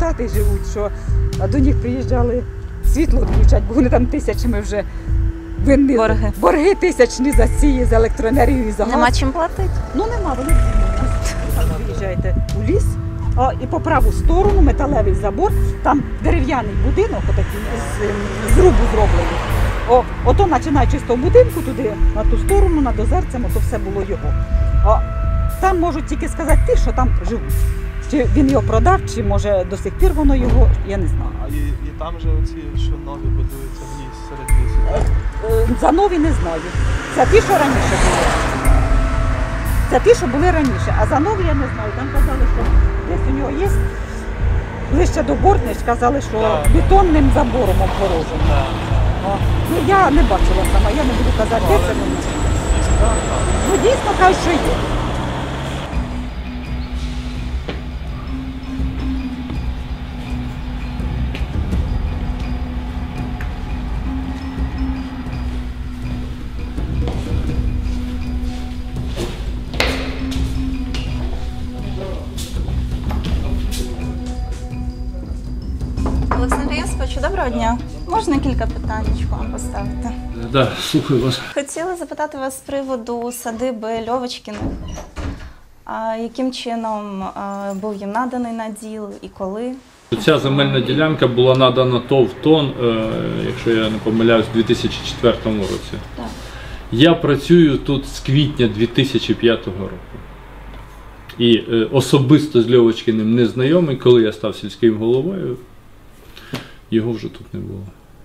хати живуть, що до них приїжджали світло включать, бо вони там тисячами вже винні Борги. борги тисячні за ці, за електроенергію і за газ. Нема чим платити. Ну нема, вони там приїжджаєте у ліс, а, і по праву сторону металевий забор, там дерев'яний будинок, отакий з, ем, з рубу зроблений. О, ото починаючи з того будинку туди, на ту сторону, над озерцем, ото все було його. А там можуть тільки сказати ті, що там живуть. Чи він його продав, чи може до сих пір воно його, я не знаю. А і, і там же оці, що нові будуються в ліс серед лісу. Е, За нові не знаю. Це ті, що раніше були. Це ті, що були раніше. А за нові я не знаю. Там казали, що десь у нього є ближче до Бортнич, казали, що Так. бетонним забором обгорожено. Так. О, Ну я не бачила сама, я не буду казати, де це воно. Ну дійсно кажуть, що є. Олександр доброго дня. Можна кілька питань вам поставити? Да, слухаю вас. Хотіла запитати вас з приводу садиби Льовочкіних. А яким чином був їм наданий наділ і коли? Ця земельна ділянка була надана ТОВ ТОН, е, якщо я не помиляюсь, у 2004 році. Так. Я працюю тут з квітня 2005 року. І е, особисто з Льовочкиним не знайомий, коли я став сільським головою, його вже тут не було.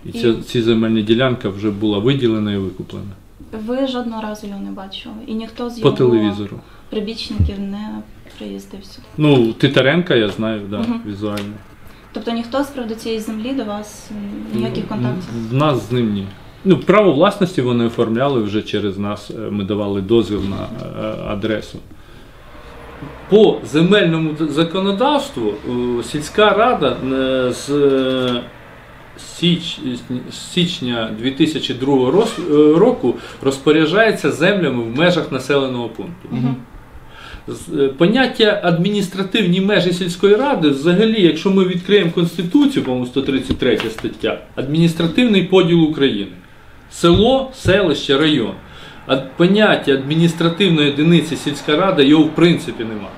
І ця, І- ці земельна ділянка вже була виділена і викуплена Ви жодного разу його не бачили, і ніхто з по його телевізору. прибічників не приїздив сюди. Ну, Титаренка я знаю, да, Мгм. візуально. Тобто ніхто з приводу цієї землі до вас м, ніяких контактів? В нас з ним ні. Ну, право власності вони оформляли вже через нас. е, Ми давали дозвіл на е, адресу. По земельному законодавству е, сільська рада е, з січ, з січня 2002 е, року розпоряджається землями в межах населеного пункту. Поняття адміністративні межі сільської ради, взагалі, якщо ми відкриємо Конституцію, по-моєму, 133 стаття, адміністративний поділ України. Село, селище, район. Поняття адміністративної одиниці сільська рада його в принципі нема.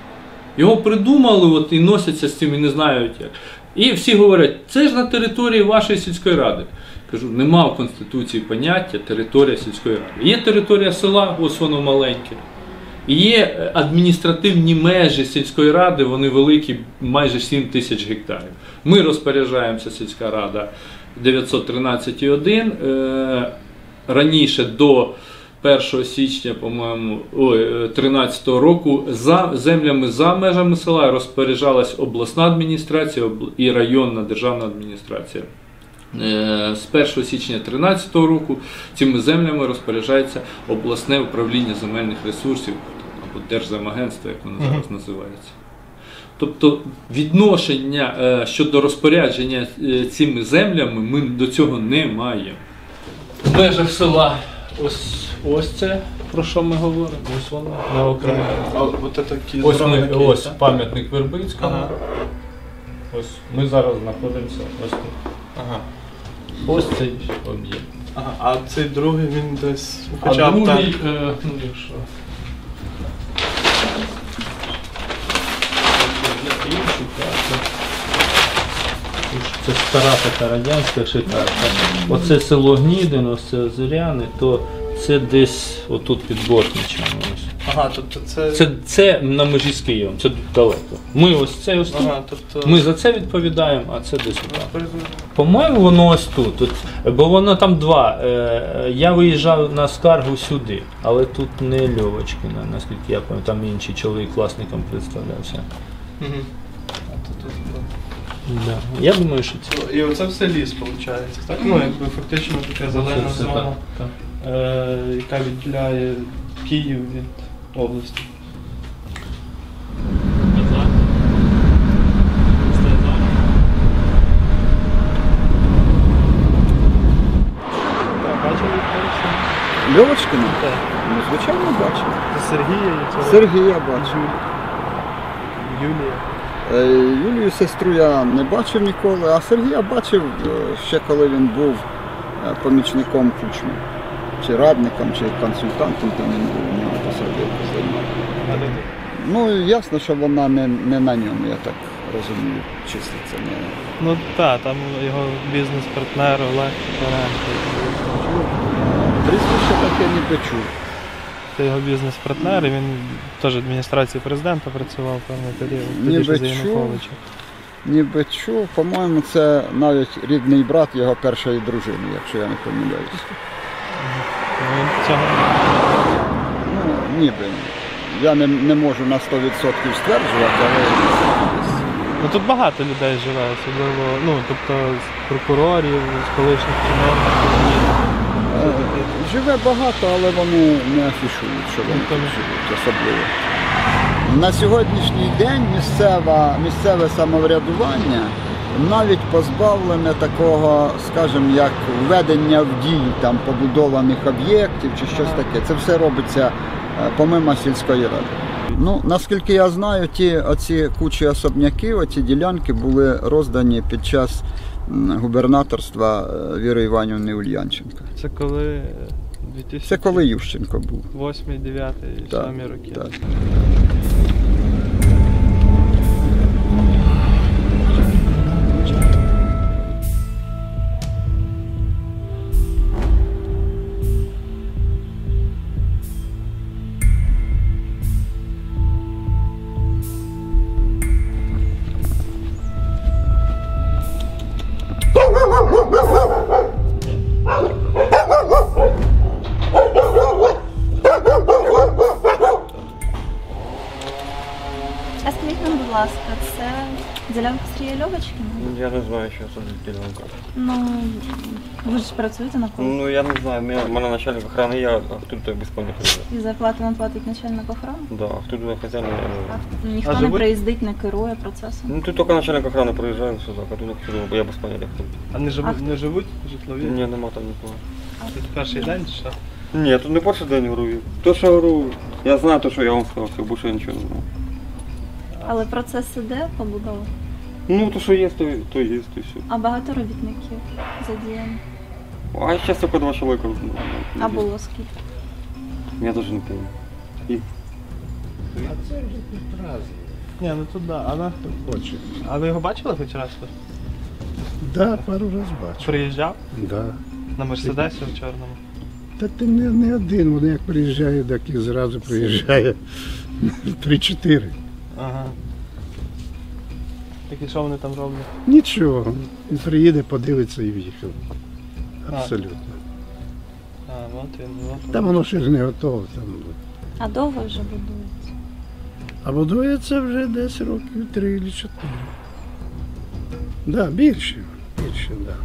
Його придумали от, і носяться з цим і не знають як. І всі говорять, це ж на території вашої сільської ради. Кажу, нема в Конституції поняття територія сільської ради. Є територія села, ось воно маленьке. І є е, адміністративні межі сільської ради, вони великі, майже 7 тисяч гектарів. Ми розпоряджаємося, сільська рада 913,1. Е, раніше до 1 січня, по-моєму, ой, 13 року за землями за межами села розпоряджалась обласна адміністрація і районна державна адміністрація. Е, З 1 січня 2013 року цими землями розпоряджається обласне управління земельних ресурсів або Держземагентство, як воно зараз називається. Тобто відношення е, щодо розпорядження е, цими землями ми до цього не маємо. В межах села ось, ось це, про що ми говоримо, ось воно на окраїні. А от це такі Ось, ми, ось так? пам'ятник Вербицького. Ага. Ось ми зараз знаходимося ось тут. Ага. Ось цей об'єкт. Ага. А цей другий він десь А хоча б так. другий, е, ну якщо. Це стара така радянська шикарка. Оце село Гнідин, ось це Зоряни, то це десь отут під Бортничем. Ага, тобто це. Це, це на межі з Києвом, це далеко. Ми ось це ось тут. Ага, тобто. Ми за це відповідаємо, а це десь Ну, там. По-моєму, воно ось тут. От, бо воно там два. Е, Я виїжджав на скаргу сюди, але тут не Льовочкина, наскільки я пам'ятаю, там інший чоловік власником представлявся. Мгм. А тут- тут-. Да. Я думаю, що це. І оце все ліс, виходить. Так? Ну, якби фактично така зелена зона, так, яка відділяє Київ від області. Льовочкина? Так. Ну, звичайно, бачив. Це Сергія і це Сергія бачив. Юлія. Е, Юлію сестру я не бачив ніколи, а Сергія бачив е, ще коли він був е, помічником кучми. Чи радником, чи консультантом там він у нього посади займав. Ну, ясно, що вона не, не на ньому, я так розумію, числиться. Не... Ну так, там його бізнес-партнер Олег. Прізвище таке ніби чув. Це його бізнес-партнер, і він теж в адміністрації президента працював певний період. Ніби Тоді чув. Ніби чув, по-моєму, це навіть рідний брат його першої дружини, якщо я не помиляюсь. Ну, цього Ну, ніби. Я не, не можу на 100% стверджувати, але. Ну тут багато людей живе, особливо, ну, тобто з прокурорів, з колишніх чиновників. Е, Живе багато, але вони не афішують, що вони тут живуть особливо. На сьогоднішній день місцева, місцеве самоврядування навіть позбавлене такого, скажімо, як введення в дію там побудованих об'єктів чи щось таке. Це все робиться е, помимо сільської ради. Ну, наскільки я знаю, ті оці кучі особняків, оці ділянки були роздані під час губернаторства е, Віри Іванівни Ульянченка. Це коли 2008 Це коли Ющенко був. 9 Так, 7 роки. так. Ласка, це ділянка Сергія Льовочкіна? Я не знаю, що це за ділянка. Ну, ви ж працюєте на кого? Ну я не знаю, мене, мене начальник охорони, я а хто тут без поняття. І зарплату вам платить начальник охорони? Да, а хто тут хазяїн, я не знаю. А ніхто А не живуть? приїздить, не керує процесом? Ну тут тільки начальник охорони приїжджає сюди, а тут хто, бо я без поняття. А не А живуть, не живуть житлові? Ні, нема там нікого. Тут перший день чи що? Ні, тут не перший день говорю. То, що говорю, я знаю те, що я вам сказав, все, більше я нічого не знаю. Але процес іде побудови. Ну, то, що є, то, то є, то все. А багато робітників задіяно. А зараз тільки два чоловіка. ну, А було скільки? Я навіть не пам'ятаю. І Ні, ну тут да. А, на... Хоче. а ви його бачили хоч раз тут? Да, пару раз бачив. Приїжджав Да. на Мерседесі в чорному. Та ти не, не один, вони як приїжджає, так і зразу приїжджає. Три-чотири. Ага. Так і що вони там роблять? Нічого. Він приїде, подивиться і в'їхав. Абсолютно. А, от він, от. Там воно ще ж не готове. Там. А довго вже будується? А будується вже десь років три чи чотири. Да, більше. Більше, да.